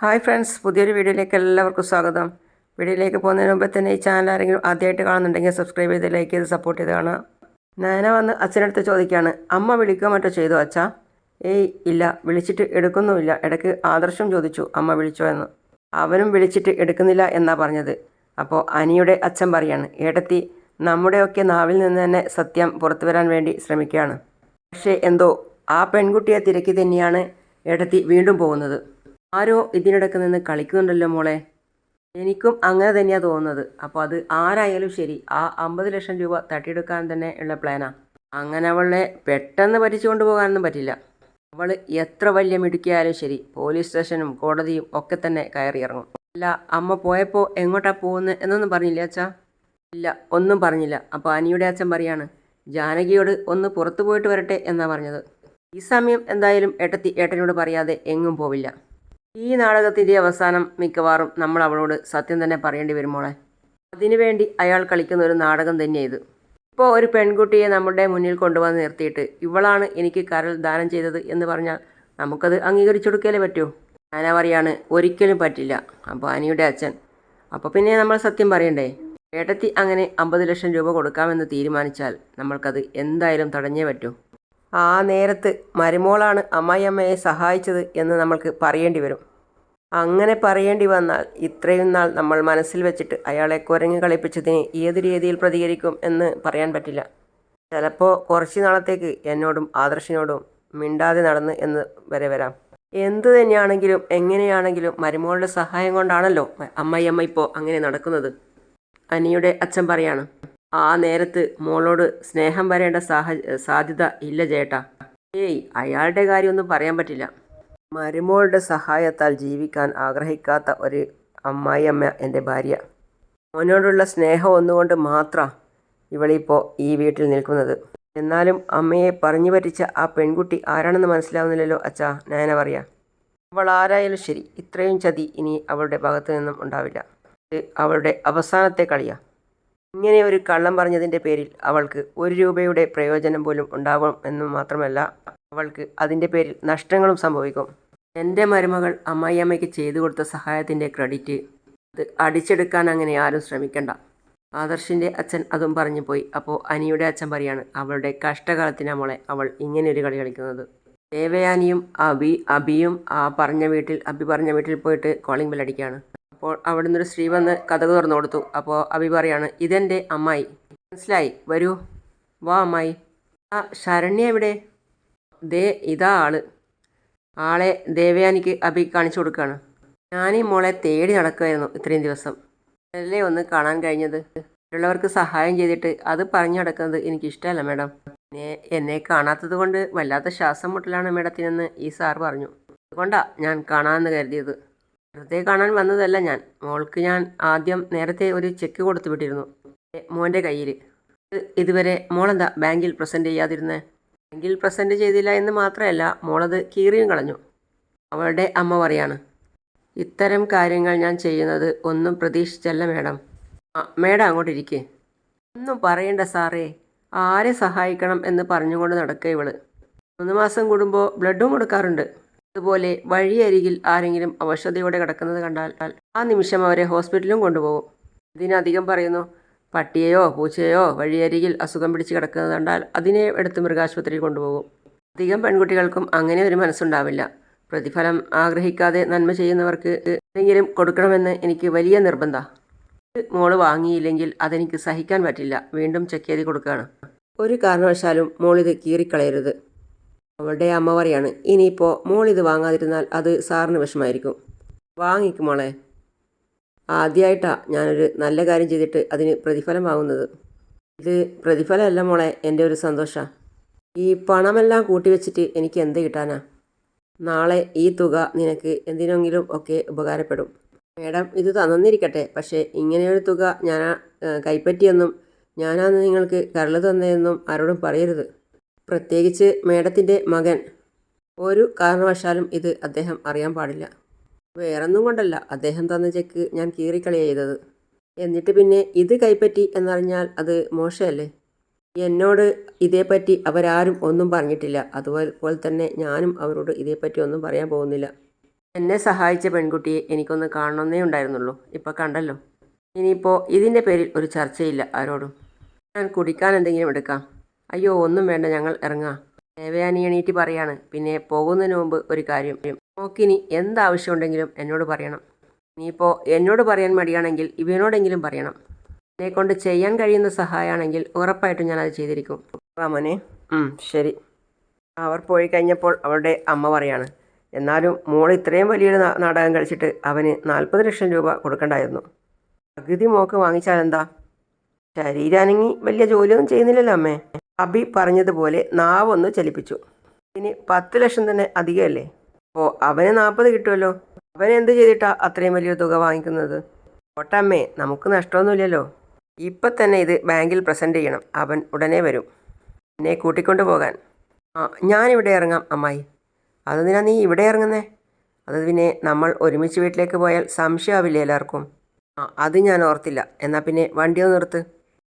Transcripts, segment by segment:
Hi friends പുതിയൊരു വീഡിയോയിലേക്ക് എല്ലാവർക്കും സ്വാഗതം. വീഡിയോയിലേക്ക് പോകുന്നതിന് മുമ്പ് തന്നെ ഈ ചാനൽ ആരെങ്കിലും ആദ്യമായിട്ട് കാണുന്നുണ്ടെങ്കിൽ സബ്സ്ക്രൈബ് ചെയ്ത് ലൈക്ക് ചെയ്ത് സപ്പോർട്ട് ചെയ്ത് കാണുക. നയന വന്ന് അച്ഛനടുത്ത് ചോദിക്കുകയാണ് അമ്മ വിളിക്കുക മറ്റോ ചെയ്തു അച്ഛാ? ഏയ് ഇല്ല വിളിച്ചിട്ട് എടുക്കുന്നുമില്ല. ഇടയ്ക്ക് ആദർശം ചോദിച്ചു അമ്മ വിളിച്ചോ എന്ന്. അവനും വിളിച്ചിട്ട് എടുക്കുന്നില്ല എന്നാ പറഞ്ഞത്. അപ്പോൾ അനിയുടെ അച്ഛൻ പറയാണ് ഏടത്തി നമ്മുടെയൊക്കെ നാവിൽ നിന്ന് തന്നെ സത്യം പുറത്തു വരാൻ വേണ്ടി ശ്രമിക്കുകയാണ്. പക്ഷേ എന്തോ ആ പെൺകുട്ടിയെ തിരക്കി തന്നെയാണ് ഏടത്തി വീണ്ടും പോകുന്നത്. ആരോ ഇതിനിടക്ക് നിന്ന് കളിക്കുന്നുണ്ടല്ലോ മോളെ. എനിക്കും അങ്ങനെ തന്നെയാണ് തോന്നുന്നത്. അപ്പോൾ അത് ആരായാലും ശരി ആ അമ്പത് ലക്ഷം രൂപ തട്ടിയെടുക്കാൻ തന്നെ ഉള്ള പ്ലാനാ അങ്ങനെ അവളെ പെട്ടെന്ന് പറ്റിച്ചു കൊണ്ടുപോകാനൊന്നും പറ്റില്ല. അവൾ എത്ര വലിയ മിടുക്കിയായാലും ശരി പോലീസ് സ്റ്റേഷനും കോടതിയും ഒക്കെ തന്നെ കയറി ഇറങ്ങും. അല്ല അമ്മ പോയപ്പോൾ എങ്ങോട്ടാ പോകുന്നത് എന്നൊന്നും പറഞ്ഞില്ല അച്ഛാ? ഇല്ല ഒന്നും പറഞ്ഞില്ല. അപ്പോൾ അനിയുടെ അച്ഛൻ പറയാണ് ജാനകിയോട് ഒന്ന് പുറത്തു പോയിട്ട് വരട്ടെ എന്നാണ് പറഞ്ഞത്. ഈ സമയം എന്തായാലും ഏട്ടത്തി ഏട്ടനോട് പറയാതെ എങ്ങും പോവില്ല. ഈ നാടകത്തിന്റെ അവസാനം മിക്കവാറും നമ്മൾ അവളോട് സത്യം തന്നെ പറയേണ്ടി വരും മോളെ. അതിനുവേണ്ടി അയാൾ കളിക്കുന്ന ഒരു നാടകം തന്നെ ഇത്. ഇപ്പോൾ ഒരു പെൺകുട്ടിയെ നമ്മുടെ മുന്നിൽ കൊണ്ടുവന്ന് നിർത്തിയിട്ട് ഇവളാണ് എനിക്ക് കരൾ ദാനം ചെയ്തത് എന്ന് പറഞ്ഞാൽ നമുക്കത് അംഗീകരിച്ചെടുക്കലേ പറ്റൂ. ഞാനാ പറയാണ് ഒരിക്കലും പറ്റില്ല. അപ്പോൾ അനിയുടെ അച്ഛൻ. അപ്പോൾ പിന്നെ നമ്മൾ സത്യം പറയണ്ടേ? ഏട്ടത്തി അങ്ങനെ അമ്പത് ലക്ഷം രൂപ കൊടുക്കാമെന്ന് തീരുമാനിച്ചാൽ നമ്മൾക്കത് എന്തായാലും തടഞ്ഞേ പറ്റൂ. ആ നേരത്ത് മരുമോളാണ് അമ്മായിയമ്മയെ സഹായിച്ചത് എന്ന് നമ്മൾക്ക് പറയേണ്ടി വരും. അങ്ങനെ പറയേണ്ടി വന്നാൽ ഇത്രയും നാൾ നമ്മൾ മനസ്സിൽ വെച്ചിട്ട് അയാളെ കുരങ്ങ് കളിപ്പിച്ചതിന് ഏത് രീതിയിൽ പ്രതികരിക്കും എന്ന് പറയാൻ പറ്റില്ല. ചിലപ്പോൾ കുറച്ച് നാളത്തേക്ക് എന്നോടും ആദർശിനോടും മിണ്ടാതെ നടന്ന് എന്ന് വരെ വരാം. എന്തു തന്നെയാണെങ്കിലും എങ്ങനെയാണെങ്കിലും മരുമോളുടെ സഹായം കൊണ്ടാണല്ലോ അമ്മയമ്മ ഇപ്പോൾ അങ്ങനെ നടക്കുന്നത്. അനിയുടെ അച്ഛൻ പറയാണ് ആ നേരത്ത് മോളോട് സ്നേഹം വരേണ്ട സാഹ സാധ്യത ഇല്ല ചേട്ടാ ഏയ് അയാളുടെ കാര്യമൊന്നും പറയാൻ പറ്റില്ല. മരുമോളുടെ സഹായത്താൽ ജീവിക്കാൻ ആഗ്രഹിക്കാത്ത ഒരു അമ്മായിയമ്മ എന്റെ ഭാര്യ. മോനോടുള്ള സ്നേഹം ഒന്നുകൊണ്ട് മാത്രം ഇവളിപ്പോൾ ഈ വീട്ടിൽ നിൽക്കുന്നത്. എന്നാലും അമ്മയെ പറഞ്ഞു പറ്റിച്ച ആ പെൺകുട്ടി ആരാണെന്ന് മനസ്സിലാവുന്നില്ലല്ലോ അച്ഛാ നയന പറയാ. അവൾ ആരായാലും ശരി ഇത്രയും ചതി ഇനി അവളുടെ ഭാഗത്തു നിന്നും ഉണ്ടാവില്ല. ഇത് അവളുടെ അവസാനത്തെ കളിയാ. ഇങ്ങനെ ഒരു കള്ളം പറഞ്ഞതിന്റെ പേരിൽ അവൾക്ക് ഒരു രൂപയുടെ പ്രയോജനം പോലും ഉണ്ടാവും എന്ന് മാത്രമല്ല അവൾക്ക് അതിന്റെ പേരിൽ നഷ്ടങ്ങളും സംഭവിക്കും. എന്റെ മരുമകൾ അമ്മായിയമ്മയ്ക്ക് ചെയ്തു കൊടുത്ത സഹായത്തിന്റെ ക്രെഡിറ്റ് അത് അടിച്ചെടുക്കാൻ അങ്ങനെ ആരും ശ്രമിക്കണ്ട. ആദർശിന്റെ അച്ഛൻ അതും പറഞ്ഞു പോയി. അപ്പോൾ അനിയുടെ അച്ഛൻ പറയാണ് അവളുടെ കഷ്ടകാലത്തിനാ മോളെ അവൾ ഇങ്ങനെയൊരു കളി കളിക്കുന്നത്. ദേവയാനിയും അബി അബിയും ആ പറഞ്ഞ വീട്ടിൽ അബി പറഞ്ഞ വീട്ടിൽ പോയിട്ട് കോളിംഗ് ബെൽ അപ്പോൾ അവിടുന്ന് ഒരു സ്ത്രീ വന്ന് കഥക് തുറന്നു കൊടുത്തു. അപ്പോൾ അബി പറയാണ് ഇതെന്റെ അമ്മായി. മനസ്സിലായി. വരൂ. വാ അമ്മായി. ആ ശരണ്യ എവിടെ? ദേ ഇതാ ആൾ. ആളെ ദേവയാനിക്ക് അഭി കാണിച്ചു കൊടുക്കുകയാണ് ഞാൻ മോളെ തേടി നടക്കുമായിരുന്നു ഇത്രയും ദിവസം. അല്ലേ ഒന്ന് കാണാൻ കഴിഞ്ഞത്? മറ്റുള്ളവർക്ക് സഹായം ചെയ്തിട്ട് അത് പറഞ്ഞു നടക്കുന്നത് എനിക്കിഷ്ടമല്ല മേഡം. പിന്നെ എന്നെ കാണാത്തത് കൊണ്ട് വല്ലാത്ത ശ്വാസം മുട്ടലാണ് മേഡത്തിനെന്ന് ഈ സാർ പറഞ്ഞു. അതുകൊണ്ടാ ഞാൻ കാണാമെന്ന് കരുതിയത്. വെറുതെ കാണാൻ വന്നതല്ല ഞാൻ. മോൾക്ക് ഞാൻ ആദ്യം നേരത്തെ ഒരു ചെക്ക് കൊടുത്തു വിട്ടിരുന്നു. മോന്റെ കയ്യിൽ ഇതുവരെ മോളെന്താ ബാങ്കിൽ പ്രസന്റ് ചെയ്യാതിരുന്നേ? ബാങ്കിൽ പ്രസന്റ് ചെയ്തില്ല എന്ന് മാത്രമല്ല മോളത് കീറിയും കളഞ്ഞു. അവളുടെ അമ്മ പറയാണ് ഇത്തരം കാര്യങ്ങൾ ഞാൻ ചെയ്യുന്നത് ഒന്നും പ്രതീക്ഷിച്ചല്ല മേഡം. മേഡം അങ്ങോട്ടിരിക്കേ. ഒന്നും പറയണ്ട സാറേ. ആരെ സഹായിക്കണം എന്ന് പറഞ്ഞുകൊണ്ട് നടക്കുക ഇവൾ. മൂന്ന് മാസം കൂടുമ്പോൾ ബ്ലഡും കൊടുക്കാറുണ്ട് അതുപോലെ വഴിയരികിൽ ആരെങ്കിലും അവശതയോടെ കിടക്കുന്നത് കണ്ടാൽ ആ നിമിഷം അവരെ ഹോസ്പിറ്റലും കൊണ്ടുപോകും. ഇതിനധികം പറയുന്നു പട്ടിയെയോ പൂച്ചയോ വഴിയരികിൽ അസുഖം പിടിച്ച് കിടക്കുന്നത് കണ്ടാൽ അതിനെ എടുത്ത് മൃഗാശുപത്രിയിൽ കൊണ്ടുപോകും. അധികം പെൺകുട്ടികൾക്കും അങ്ങനെ ഒരു മനസ്സുണ്ടാവില്ല. പ്രതിഫലം ആഗ്രഹിക്കാതെ നന്മ ചെയ്യുന്നവർക്ക് എന്തെങ്കിലും കൊടുക്കണമെന്ന് എനിക്ക് വലിയ നിർബന്ധ. മോൾ വാങ്ങിയില്ലെങ്കിൽ അതെനിക്ക് സഹിക്കാൻ പറ്റില്ല. വീണ്ടും ചെക്ക് ചെയ്ത് കൊടുക്കുകയാണ്. ഒരു കാരണവശാലും മോളിത് കീറിക്കളയരുത്. അവളുടെ അമ്മ പറയാണ് ഇനിയിപ്പോൾ മോളിത് വാങ്ങാതിരുന്നാൽ അത് സാറിന് വിഷമായിരിക്കും. വാങ്ങിക്കും മോളെ. ആദ്യമായിട്ടാണ് ഞാനൊരു നല്ല കാര്യം ചെയ്തിട്ട് അതിന് പ്രതിഫലം വാങ്ങുന്നത് ഇത് പ്രതിഫലമല്ല മോളെ എന്റെ ഒരു സന്തോഷമാണ് ഈ പണമെല്ലാം കൂട്ടി വെച്ചിട്ട് എനിക്ക് എന്ത് കിട്ടാനാ? നാളെ ഈ തുക നിനക്ക് എന്തിനെങ്കിലും ഒക്കെ ഉപകാരപ്പെടും. മേഡം ഇത് തന്നിരിക്കട്ടെ. പക്ഷേ ഇങ്ങനെയൊരു തുക ഞാൻ കൈപ്പറ്റിയെന്നും ഞാനാണ് നിങ്ങൾക്ക് കരൾ തന്നതെന്നും ആരോടും പറയരുത്. പ്രത്യേകിച്ച് മേഡത്തിന്റെ മകൻ. ഒരു കാരണവശാലും ഇത് അദ്ദേഹം അറിയാൻ പാടില്ല. വേറൊന്നും കൊണ്ടല്ല. അദ്ദേഹം തന്ന ചെക്ക് ഞാൻ കീറിക്കളി ചെയ്തത്. എന്നിട്ട് പിന്നെ ഇത് കൈപ്പറ്റി എന്നറിഞ്ഞാൽ അത് മോശമല്ലേ? എന്നോട് ഇതേപ്പറ്റി അവരാരും ഒന്നും പറഞ്ഞിട്ടില്ല. അതുപോലെ തന്നെ ഞാനും അവരോട് ഇതേപ്പറ്റി ഒന്നും പറയാൻ പോകുന്നില്ല. എന്നെ സഹായിച്ച പെൺകുട്ടിയെ എനിക്കൊന്ന് കാണണമെന്നേ ഉണ്ടായിരുന്നുള്ളൂ. ഇപ്പോൾ കണ്ടല്ലോ. ഇനിയിപ്പോൾ ഇതിന്റെ പേരിൽ ഒരു ചർച്ചയില്ല ആരോടും. ഞാൻ കുടിക്കാൻ എന്തെങ്കിലും എടുക്കാം. അയ്യോ ഒന്നും വേണ്ട. ഞങ്ങൾ ഇറങ്ങാം. ദേവയാനി എണീറ്റ് പറയാണ്. പിന്നെ പോകുന്നതിന് മുമ്പ് ഒരു കാര്യം. നോക്കിനി എന്താവശ്യമുണ്ടെങ്കിലും എന്നോട് പറയണം. ഇനിയിപ്പോൾ എന്നോട് പറയാൻ മടിയാണെങ്കിൽ ഇവനോടെങ്കിലും പറയണം. എന്നെ കൊണ്ട് ചെയ്യാൻ കഴിയുന്ന സഹായമാണെങ്കിൽ ഉറപ്പായിട്ടും ഞാനത് ചെയ്തിരിക്കും. വാമനെ ശരി. അവർ പോയി കഴിഞ്ഞപ്പോൾ അവളുടെ അമ്മ പറയാണ്. എന്നാലും മോൾ ഇത്രയും വലിയൊരു നാടകം കളിച്ചിട്ട് അവന് നാൽപ്പത് ലക്ഷം രൂപ കൊടുക്കണ്ടായിരുന്നു. പകുതി മോക്ക് വാങ്ങിച്ചാൽ എന്താ? ശരീരാനങ്ങി വലിയ ജോലിയൊന്നും ചെയ്യുന്നില്ലല്ലോ അമ്മേ. അബി പറഞ്ഞതുപോലെ നാവൊന്ന് ചലിപ്പിച്ചു. ഇനി പത്ത് ലക്ഷം തന്നെ അധികമല്ലേ? അപ്പോൾ അവന് നാൽപ്പത് കിട്ടുമല്ലോ. അവൻ എന്ത് ചെയ്തിട്ടാ അത്രയും വലിയ തുക വാങ്ങിക്കുന്നത്? ഓട്ടമ്മേ നമുക്ക് നഷ്ടമൊന്നുമില്ലല്ലോ. ഇപ്പം തന്നെ ഇത് ബാങ്കിൽ പ്രസന്റ് ചെയ്യണം. അവൻ ഉടനെ വരും. എന്നെ കൂട്ടിക്കൊണ്ട് പോകാൻ. ആ ഞാനിവിടെ ഇറങ്ങാം അമ്മായി. അതെന്തിനാ നീ ഇവിടെ ഇറങ്ങുന്നേ? അത് പിന്നെ നമ്മൾ ഒരുമിച്ച് വീട്ടിലേക്ക് പോയാൽ സംശയമാവില്ലേ എല്ലാവർക്കും? ആ അത് ഞാൻ ഓർത്തില്ല. എന്നാൽ പിന്നെ വണ്ടി നിർത്ത്.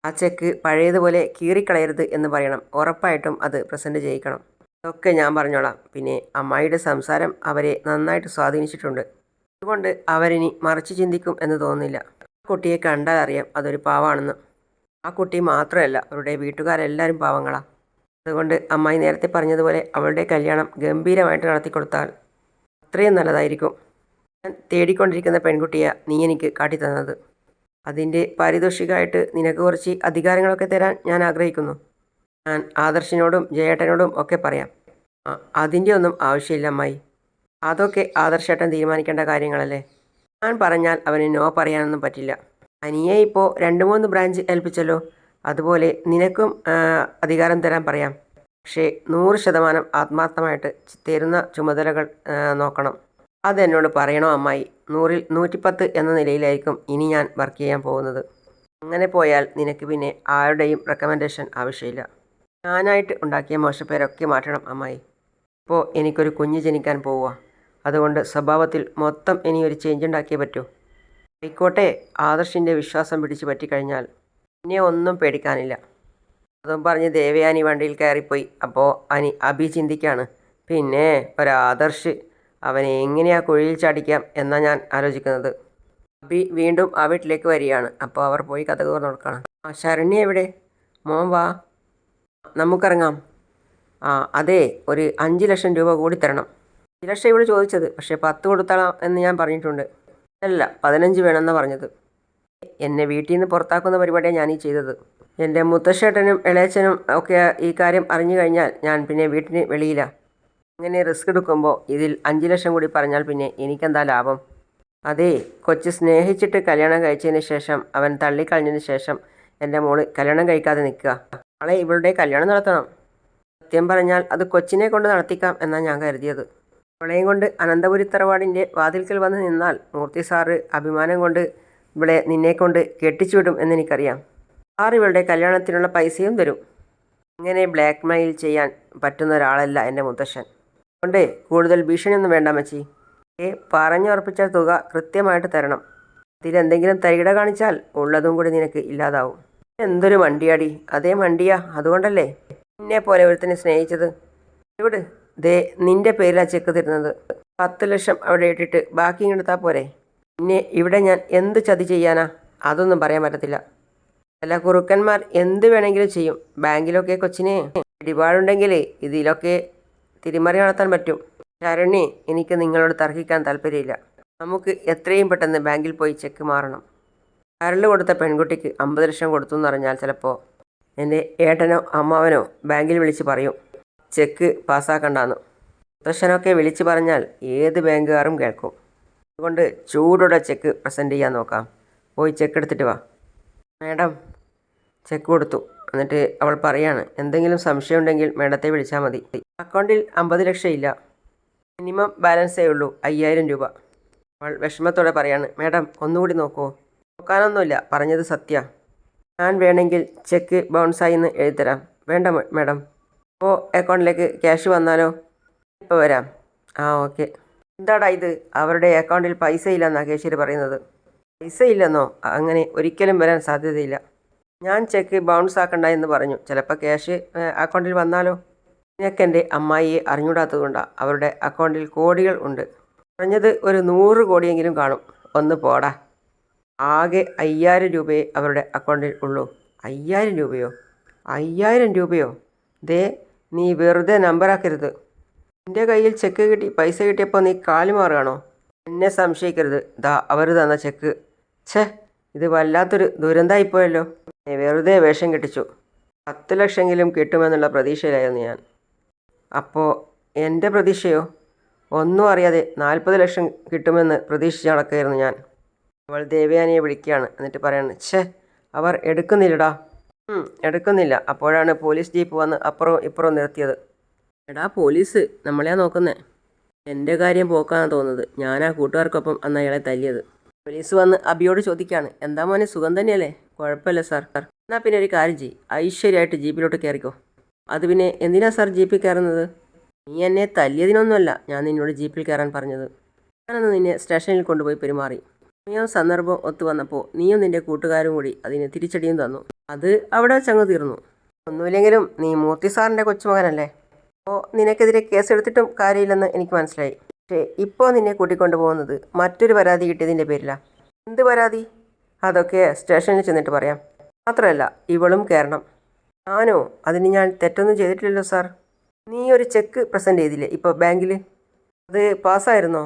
ആ ചെക്ക് പഴയതുപോലെ കീറിക്കളയരുത് എന്ന് പറയണം. ഉറപ്പായിട്ടും അത് പ്രസന്റ് ചെയ്യിക്കണം ഇതൊക്കെ ഞാൻ പറഞ്ഞോളാം. പിന്നെ അമ്മായിയുടെ സംസാരം അവരെ നന്നായിട്ട് സ്വാധീനിച്ചിട്ടുണ്ട്. അതുകൊണ്ട് അവരിനി മറിച്ച് ചിന്തിക്കും എന്ന് തോന്നുന്നില്ല. ആ കുട്ടിയെ കണ്ടാൽ അറിയാം അതൊരു പാവാണെന്ന്. ആ കുട്ടി മാത്രമല്ല അവരുടെ വീട്ടുകാരെല്ലാവരും പാവങ്ങളാണ് അതുകൊണ്ട് അമ്മായി നേരത്തെ പറഞ്ഞതുപോലെ അവളുടെ കല്യാണം ഗംഭീരമായിട്ട് നടത്തിക്കൊടുത്താൽ അത്രയും നല്ലതായിരിക്കും. ഞാൻ തേടിക്കൊണ്ടിരിക്കുന്ന പെൺകുട്ടിയെ നീ എനിക്ക് കാട്ടിത്തന്നത്. അതിന്റെ പാരിതോഷികമായിട്ട് നിനക്ക് കുറച്ച് അധികാരങ്ങളൊക്കെ തരാൻ ഞാൻ ആഗ്രഹിക്കുന്നു. ഞാൻ ആദർശിനോടും ജയേട്ടനോടും ഒക്കെ പറയാം. അതിന്റെ ഒന്നും ആവശ്യമില്ല അമ്മായി. അതൊക്കെ ആദർശേട്ടൻ തീരുമാനിക്കേണ്ട കാര്യങ്ങളല്ലേ? ഞാൻ പറഞ്ഞാൽ അവന് നോ പറയാനൊന്നും പറ്റില്ല. അനിയെ ഇപ്പോൾ രണ്ട് മൂന്ന് ബ്രാഞ്ച് ഏൽപ്പിച്ചല്ലോ. അതുപോലെ നിനക്കും അധികാരം തരാൻ പറയാം. പക്ഷേ നൂറ് ശതമാനം ആത്മാർത്ഥമായിട്ട് തരുന്ന ചുമതലകൾ നോക്കണം. അതെന്നോട് പറയണോ അമ്മായി? നൂറിൽ നൂറ്റിപ്പത്ത് എന്ന നിലയിലായിരിക്കും ഇനി ഞാൻ വർക്ക് ചെയ്യാൻ പോകുന്നത്. അങ്ങനെ പോയാൽ നിനക്ക് പിന്നെ ആരുടെയും റെക്കമെൻഡേഷൻ ആവശ്യമില്ല. ഞാനായിട്ട് ഉണ്ടാക്കിയ മോശപ്പേരൊക്കെ മാറ്റണം അമ്മായി. ഇപ്പോൾ എനിക്കൊരു കുഞ്ഞ് ജനിക്കാൻ പോവുക അതുകൊണ്ട് സ്വഭാവത്തിൽ മൊത്തം ഇനി ഒരു ചേഞ്ച് ഉണ്ടാക്കിയേ പറ്റൂ. ആയിക്കോട്ടെ ആദർശിന്റെ വിശ്വാസം പിടിച്ചു പറ്റിക്കഴിഞ്ഞാൽ പിന്നെ ഒന്നും പേടിക്കാനില്ല. അതും പറഞ്ഞ് ദേവയാനി വണ്ടിയിൽ കയറിപ്പോയി. അപ്പോൾ അനി അഭി ചിന്തിക്കാണ്. പിന്നെ ഒരാദർശ് അവനെ എങ്ങനെയാ കുഴിയിൽ ചാടിക്കാം എന്നാ ഞാൻ ആലോചിക്കുന്നത്. അബി വീണ്ടും ആ വീട്ടിലേക്ക് വരികയാണ്. അപ്പോൾ അവർ പോയി കഥ തുറന്നു കൊടുക്കുകയാണ്. ആ ശരണ്യ എവിടെ? മോൻ വാ. നമുക്കിറങ്ങാം. ആ അതെ ഒരു അഞ്ച് ലക്ഷം രൂപ കൂടി തരണം. അഞ്ച് ലക്ഷം ഇവിടെ ചോദിച്ചത്. പക്ഷേ പത്ത് കൊടുത്താളാം എന്ന് ഞാൻ പറഞ്ഞിട്ടുണ്ട്. അല്ല പതിനഞ്ച് വേണമെന്നാണ് പറഞ്ഞത്. എന്നെ വീട്ടിൽ നിന്ന് പുറത്താക്കുന്ന പരിപാടിയാണ് ഞാൻ ഈ ചെയ്തത്. എന്റെ മുത്തശ്ശേട്ടനും ഇളയച്ചനും ഒക്കെ ഈ കാര്യം അറിഞ്ഞു കഴിഞ്ഞാൽ ഞാൻ പിന്നെ വീട്ടിന് വെളിയില്ല അങ്ങനെ റിസ്ക് എടുക്കുമ്പോൾ ഇതിൽ അഞ്ച് ലക്ഷം കൂടി പറഞ്ഞാൽ പിന്നെ എനിക്കെന്താ ലാഭം? അതേ കൊച്ചു സ്നേഹിച്ചിട്ട് കല്യാണം കഴിച്ചതിന് ശേഷം അവൻ തള്ളിക്കളഞ്ഞതിന് ശേഷം എന്റെ മോൾ കല്യാണം കഴിക്കാതെ നിൽക്കുക. നാളെ ഇവളുടെ കല്യാണം നടത്തണം. സത്യം പറഞ്ഞാൽ അത് കൊച്ചിനെ കൊണ്ട് നടത്തിക്കാം എന്നാണ് ഞാൻ കരുതിയത്. ഇവളെയും കൊണ്ട് അനന്തപുരി തറവാടിന്റെ വാതിൽക്കൽ വന്ന് നിന്നാൽ മൂർത്തി സാറ് അഭിമാനം കൊണ്ട് ഇവളെ നിന്നെ കൊണ്ട് കെട്ടിച്ചു വിടും എന്നെനിക്കറിയാം. സാർ ഇവളുടെ കല്യാണത്തിനുള്ള പൈസയും തരും. ഇങ്ങനെ ബ്ലാക്ക് മെയിൽ ചെയ്യാൻ പറ്റുന്ന ഒരാളല്ല എന്റെ മുത്തശ്ശൻ. അതുകൊണ്ട് കൂടുതൽ ഭീഷണിയൊന്നും വേണ്ട മച്ചി ഏ പറഞ്ഞുറപ്പിച്ച തുക കൃത്യമായിട്ട് തരണം. ഇതിലെന്തെങ്കിലും തരികിട കാണിച്ചാൽ ഉള്ളതും കൂടി നിനക്ക് ഇല്ലാതാവും. എന്തൊരു മണ്ടിയാടി. അതേ മണ്ടിയാ അതുകൊണ്ടല്ലേ? എന്നെ പോലെ ഒരുത്തിനെ സ്നേഹിച്ചത്. ഇവിടെ ദേ നിന്റെ പേരിലാ ചെക്ക് തരുന്നത്. പത്ത് ലക്ഷം അവിടെ ഇട്ടിട്ട് ബാക്കി ഇങ്ങെടുത്താൽ പോരെ. പിന്നെ ഇവിടെ ഞാൻ എന്ത് ചതി ചെയ്യാനാ? അതൊന്നും പറയാൻ പറ്റത്തില്ല. ചില കുറുക്കന്മാർ എന്ത് വേണമെങ്കിലും ചെയ്യും. ബാങ്കിലൊക്കെ കൊച്ചിനെ ഇടിപാടുണ്ടെങ്കിൽ ഇതിലൊക്കെ തിരിമറി നടത്താൻ പറ്റും. ശരണി എനിക്ക് നിങ്ങളോട് തർക്കിക്കാൻ താല്പര്യമില്ല. നമുക്ക് എത്രയും പെട്ടെന്ന് ബാങ്കിൽ പോയി ചെക്ക് മാറണം. കരൾ കൊടുത്ത പെൺകുട്ടിക്ക് അമ്പത് ലക്ഷം കൊടുത്തു എന്നറിഞ്ഞാൽ ചിലപ്പോൾ എന്റെ ഏട്ടനോ അമ്മാവനോ ബാങ്കിൽ വിളിച്ച് പറയും ചെക്ക് പാസ്സാക്കണ്ടെന്ന്. മുത്തശ്ശനൊക്കെ വിളിച്ച് പറഞ്ഞാൽ ഏത് ബാങ്കുകാരും കേൾക്കും. അതുകൊണ്ട് ചൂടോടെ ചെക്ക് പ്രസന്റ് ചെയ്യാൻ നോക്കാം. പോയി ചെക്ക് എടുത്തിട്ട് വാ. മാഡം ചെക്ക് കൊടുത്തു. എന്നിട്ട് അവൾ പറയാണ് എന്തെങ്കിലും സംശയമുണ്ടെങ്കിൽ മേഡത്തെ വിളിച്ചാൽ മതി. അക്കൗണ്ടിൽ അമ്പത് ലക്ഷം ഇല്ല. മിനിമം ബാലൻസേ ഉള്ളൂ അയ്യായിരം രൂപ. അവൾ വിഷമത്തോടെ പറയാണ് മേഡം ഒന്നുകൂടി നോക്കുമോ നോക്കാനൊന്നുമില്ല പറഞ്ഞത് സത്യ. ഞാൻ വേണമെങ്കിൽ ചെക്ക് ബൗൺസായി എന്ന് എഴുതിത്തരാം. വേണ്ട മാഡം. അപ്പോൾ അക്കൗണ്ടിലേക്ക് ക്യാഷ് വന്നാലോ? ഇപ്പോൾ വരാം. ആ ഓക്കെ. എന്താടാ ഇത്? അവരുടെ അക്കൗണ്ടിൽ പൈസ ഇല്ലെന്നാണ് കേശരി പറയുന്നത്. പൈസ ഇല്ലെന്നോ അങ്ങനെ ഒരിക്കലും വരാൻ സാധ്യതയില്ല. ഞാൻ ചെക്ക് ബൗൺസ് ആക്കണ്ട എന്ന് പറഞ്ഞു. ചിലപ്പോൾ ക്യാഷ് അക്കൗണ്ടിൽ വന്നാലോ? നിനക്കെന്റെ അമ്മായിയെ അറിഞ്ഞൂടാത്തതുകൊണ്ടാണ് അവരുടെ അക്കൗണ്ടിൽ കോടികൾ ഉണ്ട്. കുറഞ്ഞത് ഒരു നൂറ് കോടിയെങ്കിലും കാണും. ഒന്ന് പോടാ. ആകെ അയ്യായിരം രൂപയെ അവരുടെ അക്കൗണ്ടിൽ ഉള്ളൂ. അയ്യായിരം രൂപയോ? അയ്യായിരം രൂപയോ? ദേ നീ വെറുതെ നമ്പറാക്കരുത് എന്റെ കയ്യിൽ ചെക്ക് കിട്ടി പൈസ കിട്ടിയപ്പോൾ നീ കാലുമാറുകയാണോ എന്നെ സംശയിക്കരുത്. ദാ അവർ തന്ന ചെക്ക് ഛേ ഇത് വല്ലാത്തൊരു ദുരന്തമായിപ്പോയല്ലോ വെറുതെ വേഷം കെട്ടിച്ചു. പത്ത് ലക്ഷമെങ്കിലും കിട്ടുമെന്നുള്ള പ്രതീക്ഷയിലായിരുന്നു ഞാൻ. അപ്പോൾ എന്റെ പ്രതീക്ഷയോ? ഒന്നും അറിയാതെ നാൽപ്പത് ലക്ഷം കിട്ടുമെന്ന് പ്രതീക്ഷിച്ച് നടക്കുകയായിരുന്നു ഞാൻ. അവൾ ദേവയാനിയെ വിളിക്കുകയാണ്. എന്നിട്ട് പറയാണ് ഛേ അവർ എടുക്കുന്നില്ലടാ. എടുക്കുന്നില്ല. അപ്പോഴാണ് പോലീസ് ജീപ്പ് വന്ന് അപ്പുറവും ഇപ്പുറവും നിർത്തിയത് എടാ പോലീസ് നമ്മളെയാ നോക്കുന്നേ? എന്റെ കാര്യം പോക്കാന്നാണ് തോന്നുന്നത്. ഞാനാ കൂട്ടുകാർക്കൊപ്പം അന്ന് അയാളെ തല്ലിയത്. പോലീസ് വന്ന് അബിയോട് ചോദിക്കുകയാണ് എന്താ മോനെ സുഖം തന്നെയല്ലേ? കുഴപ്പമില്ല സാർ. എന്നാൽ പിന്നെ ഒരു കാര്യം ചെയ്യ് ഐശ്വര്യമായിട്ട് ജീപ്പിലോട്ട് കയറിക്കോ. അത് പിന്നെ എന്തിനാ സാർ ജീപ്പിൽ കയറുന്നത്? നീ എന്നെ തല്ലിയതിനൊന്നുമല്ല ഞാൻ നിന്നോട് ജീപ്പിൽ കയറാൻ പറഞ്ഞത്. ഞാനന്ന് നിന്നെ സ്റ്റേഷനിൽ കൊണ്ടുപോയി പെരുമാറി. നീയും സന്ദർഭം ഒത്തു വന്നപ്പോൾ നീയും നിന്റെ കൂട്ടുകാരും കൂടി അതിന് തിരിച്ചടിയും തന്നു. അത് അവിടെ ചങ്ങ് തീർന്നു. ഒന്നുമില്ലെങ്കിലും നീ മൂർത്തി സാറിന്റെ കൊച്ചുമകനല്ലേ? അപ്പോൾ നിനക്കെതിരെ കേസെടുത്തിട്ടും കാര്യമില്ലെന്ന് എനിക്ക് മനസ്സിലായി. പക്ഷേ ഇപ്പോൾ നിന്നെ കൂട്ടിക്കൊണ്ടു പോകുന്നത് മറ്റൊരു പരാതി കിട്ടിയതിന്റെ പേരിലാണ് എന്ത് പരാതി? അതൊക്കെ സ്റ്റേഷനിൽ ചെന്നിട്ട് പറയാം. മാത്രമല്ല ഇവളും കയറണം ഞാനോ? അതിന് ഞാൻ തെറ്റൊന്നും ചെയ്തിട്ടില്ലല്ലോ സാർ. നീ ഒരു ചെക്ക് പ്രസന്റ് ചെയ്തില്ലേ ഇപ്പോൾ ബാങ്കിൽ? അത് പാസ്സായിരുന്നോ?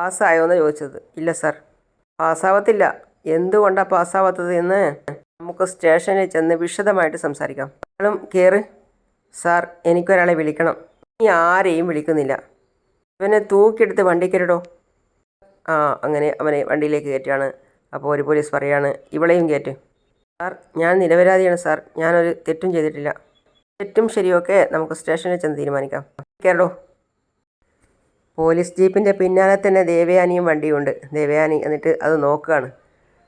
പാസ്സായോ എന്ന് ചോദിച്ചത്. ഇല്ല സാർ. പാസ്സാവത്തില്ല. എന്തുകൊണ്ടാണ് പാസ്സാവാത്തത് എന്ന് നമുക്ക് സ്റ്റേഷനിൽ ചെന്ന് വിശദമായിട്ട് സംസാരിക്കാം. അയാളും കയറ് സാർ എനിക്കൊരാളെ വിളിക്കണം. നീ ആരെയും വിളിക്കുന്നില്ല. ഇവനെ തൂക്കിയെടുത്ത് വണ്ടിക്കരുടോ? ആ അങ്ങനെ അവനെ വണ്ടിയിലേക്ക് കയറ്റുകയാണ് അപ്പോൾ ഒരു പോലീസ് പറയാണ് ഇവളെയും കയറ്റ്. സാർ ഞാൻ നിരപരാധിയാണ് സാർ. ഞാനൊരു തെറ്റും ചെയ്തിട്ടില്ല. തെറ്റും ശരിയൊക്കെ നമുക്ക് സ്റ്റേഷനിൽ ചെന്ന് തീരുമാനിക്കാം. കയറടോ. പോലീസ് ജീപ്പിന്റെ പിന്നാലെ തന്നെ ദേവയാനിയും വണ്ടിയുണ്ട്. ദേവയാനി എന്നിട്ട് അത് നോക്കുകയാണ്.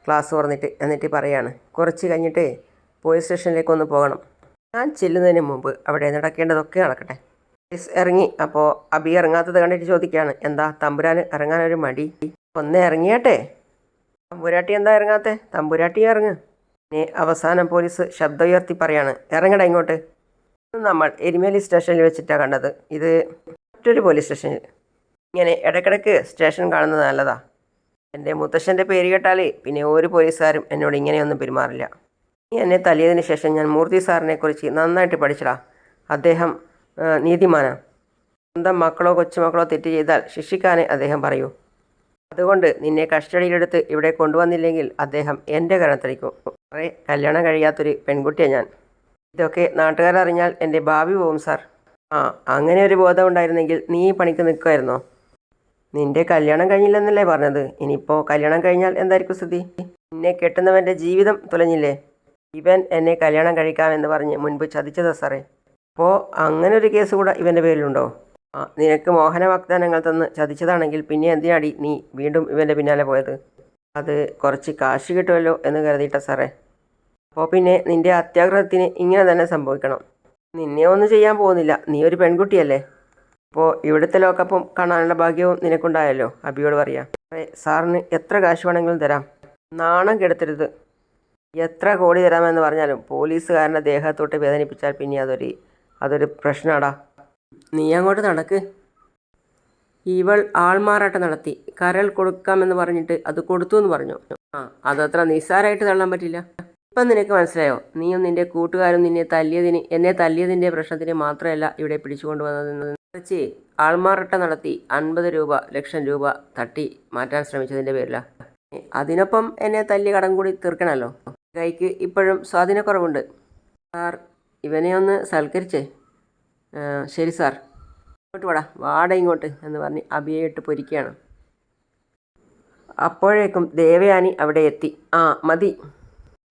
ക്ലാസ് തുറന്നിട്ട് എന്നിട്ട് പറയാണ് കുറച്ച് കഴിഞ്ഞിട്ട് പോലീസ് സ്റ്റേഷനിലേക്ക് ഒന്ന് പോകണം. ഞാൻ ചെല്ലുന്നതിന് മുമ്പ് അവിടെ നടക്കേണ്ടതൊക്കെ നടക്കട്ടെ. പോലീസ് ഇറങ്ങി. അപ്പോൾ അബി ഇറങ്ങാത്തത് കണ്ടിട്ട് ചോദിക്കുകയാണ് എന്താ തമ്പുരാൻ ഇറങ്ങാനൊരു മടി? ഒന്ന് ഇറങ്ങിയാട്ടെ. തമ്പുരാട്ടി എന്താ ഇറങ്ങാത്തെ? തമ്പുരാട്ടി ഇറങ്ങ്. പിന്നെ അവസാനം പോലീസ് ശബ്ദം ഉയർത്തി പറയാണ് ഇറങ്ങടാ ഇങ്ങോട്ട്. നമ്മൾ എരുമേലി സ്റ്റേഷനിൽ വെച്ചിട്ടാണ് കണ്ടത്. ഇത് മറ്റൊരു പോലീസ് സ്റ്റേഷനിൽ. ഇങ്ങനെ ഇടയ്ക്കിടയ്ക്ക് സ്റ്റേഷൻ കാണുന്നത് നല്ലതാ. എന്റെ മുത്തശ്ശന്റെ പേര് കേട്ടാൽ പിന്നെ ഒരു പോലീസുകാരും എന്നോട് ഇങ്ങനെയൊന്നും പെരുമാറില്ല. ഇനി എന്നെ തല്ലിയതിന് ശേഷം ഞാൻ മൂർത്തി സാറിനെ കുറിച്ച് നന്നായിട്ട് പഠിച്ചടാ. അദ്ദേഹം ആ, നീതിമാനാ. സ്വന്തം മക്കളോ കൊച്ചുമക്കളോ തെറ്റ് ചെയ്താൽ ശിക്ഷിക്കാനേ അദ്ദേഹം പറയൂ. അതുകൊണ്ട് നിന്നെ കസ്റ്റഡിയിലെടുത്ത് ഇവിടെ കൊണ്ടുവന്നില്ലെങ്കിൽ അദ്ദേഹം എന്റെ കരണത്തിലേക്കും കുറേ കല്യാണം കഴിയാത്തൊരു പെൺകുട്ടിയാണ് ഞാൻ. ഇതൊക്കെ നാട്ടുകാരറിഞ്ഞാൽ എന്റെ ഭാവി പോവും സാർ. ആ അങ്ങനെ ഒരു ബോധം ഉണ്ടായിരുന്നെങ്കിൽ നീ പണിക്ക് നിൽക്കുമായിരുന്നോ? നിന്റെ കല്യാണം കഴിഞ്ഞില്ലെന്നല്ലേ പറഞ്ഞത്. ഇനിയിപ്പോൾ കല്യാണം കഴിഞ്ഞാൽ എന്തായിരിക്കും സ്ഥിതി? നിന്നെ കെട്ടുന്നവന്റെ ജീവിതം തുലഞ്ഞില്ലേ? ഇവൻ എന്നെ കല്യാണം കഴിക്കാമെന്ന് പറഞ്ഞ് മുൻപ് ചതിച്ചതാ സാറേ. അപ്പോൾ അങ്ങനെ ഒരു കേസ് കൂടെ ഇവന്റെ പേരിലുണ്ടോ? നിനക്ക് മോഹന വാഗ്ദാനങ്ങൾ തന്ന് ചതിച്ചതാണെങ്കിൽ പിന്നെ എന്തിനാടി നീ വീണ്ടും ഇവന്റെ പിന്നാലെ പോയത്? അത് കുറച്ച് കാശ് കിട്ടുമല്ലോ എന്ന് കരുതിയിട്ട സാറേ. അപ്പോൾ പിന്നെ നിന്റെ അത്യാഗ്രഹത്തിന് ഇങ്ങനെ തന്നെ സംഭവിക്കണം. നിന്നെ ഒന്നും ചെയ്യാൻ പോകുന്നില്ല. നീ ഒരു പെൺകുട്ടിയല്ലേ. അപ്പോൾ ഇവിടുത്തെ ലോക്കപ്പും കാണാനുള്ള ഭാഗ്യവും നിനക്കുണ്ടായല്ലോ അബിയോട് പറയാം. അറേ സാറിന് എത്ര കാശ് വേണമെങ്കിലും തരാം. നാണം കെടുത്തരുത്. എത്ര കോടി തരാമെന്ന് പറഞ്ഞാലും പോലീസുകാരന്റെ ദേഹത്തോട്ട് വേദനിപ്പിച്ചാൽ പിന്നെ അതൊരു അതൊരു പ്രശ്നമാടാ നീ അങ്ങോട്ട് നടക്ക്. ഇവൾ ആൾമാറാട്ടം നടത്തി. കരൾ കൊടുക്കാമെന്ന് പറഞ്ഞിട്ട് അത് കൊടുത്തു എന്ന് പറഞ്ഞു. ആ അതത്ര നിസ്സാരമായിട്ട് തള്ളാൻ പറ്റില്ല. ഇപ്പം നിനക്ക് മനസ്സിലായോ? നീയും നിന്റെ കൂട്ടുകാരും നിന്നെ തല്ലിയതിന് എന്നെ തല്ലിയതിന്റെ പ്രശ്നത്തിന് മാത്രമല്ല ഇവിടെ പിടിച്ചുകൊണ്ടുവന്നതെന്ന് മറിച്ച് ആൾമാറാട്ടം നടത്തി അൻപത് രൂപ ലക്ഷം രൂപ തട്ടി മാറ്റാൻ ശ്രമിച്ചതിന്റെ പേരിലാണ് അതിനൊപ്പം എന്നെ തല്ലി കടം കൂടി തീർക്കണമല്ലോ. കൈക്ക് ഇപ്പോഴും സ്വാധീനക്കുറവുണ്ട്. സാർ ഇവനെ ഒന്ന് സൽക്കരിച്ചേ. ശരി സാർ. ഇങ്ങോട്ട് വാടാ. വാട ഇങ്ങോട്ട് എന്ന് പറഞ്ഞ് അബിയയിട്ട് പൊരിക്കുകയാണ്. അപ്പോഴേക്കും ദേവയാനി അവിടെ എത്തി. ആ മതി.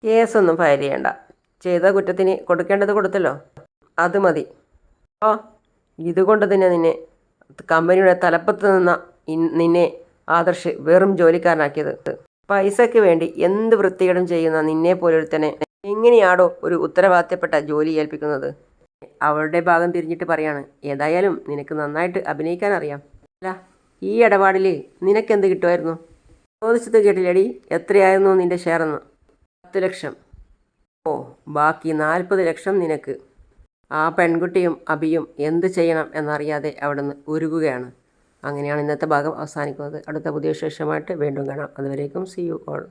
കേസൊന്നും ഫയൽ ചെയ്യണ്ട. ചെയ്ത കുറ്റത്തിന് കൊടുക്കേണ്ടത് കൊടുത്തല്ലോ. അത് മതി. ഓ ഇതുകൊണ്ട് തന്നെ നിന്നെ കമ്പനിയുടെ തലപ്പത്ത് നിന്ന നിന്നെ ആദർശ് വെറും ജോലിക്കാരനാക്കിയത്. പൈസയ്ക്ക് വേണ്ടി എന്ത് വൃത്തികേടും ചെയ്യുന്ന നിന്നെ പോലൊരുത്തനെ എങ്ങനെയാടോ ഒരു ഉത്തരവാദിത്തപ്പെട്ട ജോലി ഏൽപ്പിക്കുന്നത്? അവളുടെ ഭാഗം തിരിഞ്ഞിട്ട് പറയാണ് ഏതായാലും നിനക്ക് നന്നായിട്ട് അഭിനയിക്കാൻ അറിയാം. അല്ല ഈ ഇടപാടിൽ നിനക്കെന്ത് കിട്ടുമായിരുന്നു? ചോദിച്ചത് കേട്ടില്ലടി എത്രയായിരുന്നു നിന്റെ ഷെയർ എന്ന് പത്ത് ലക്ഷം. ഓ ബാക്കി നാൽപ്പത് ലക്ഷം നിനക്ക്. ആ പെൺകുട്ടിയും അബിയും എന്ത് ചെയ്യണം എന്നറിയാതെ അവിടുന്ന് ഉരുകുകയാണ്. അങ്ങനെയാണ് ഇന്നത്തെ ഭാഗം അവസാനിക്കുന്നത്. അടുത്ത പുതിയ വിശേഷമായിട്ട് വീണ്ടും കാണാം. അതുവരേക്കും സി യു ഓൾ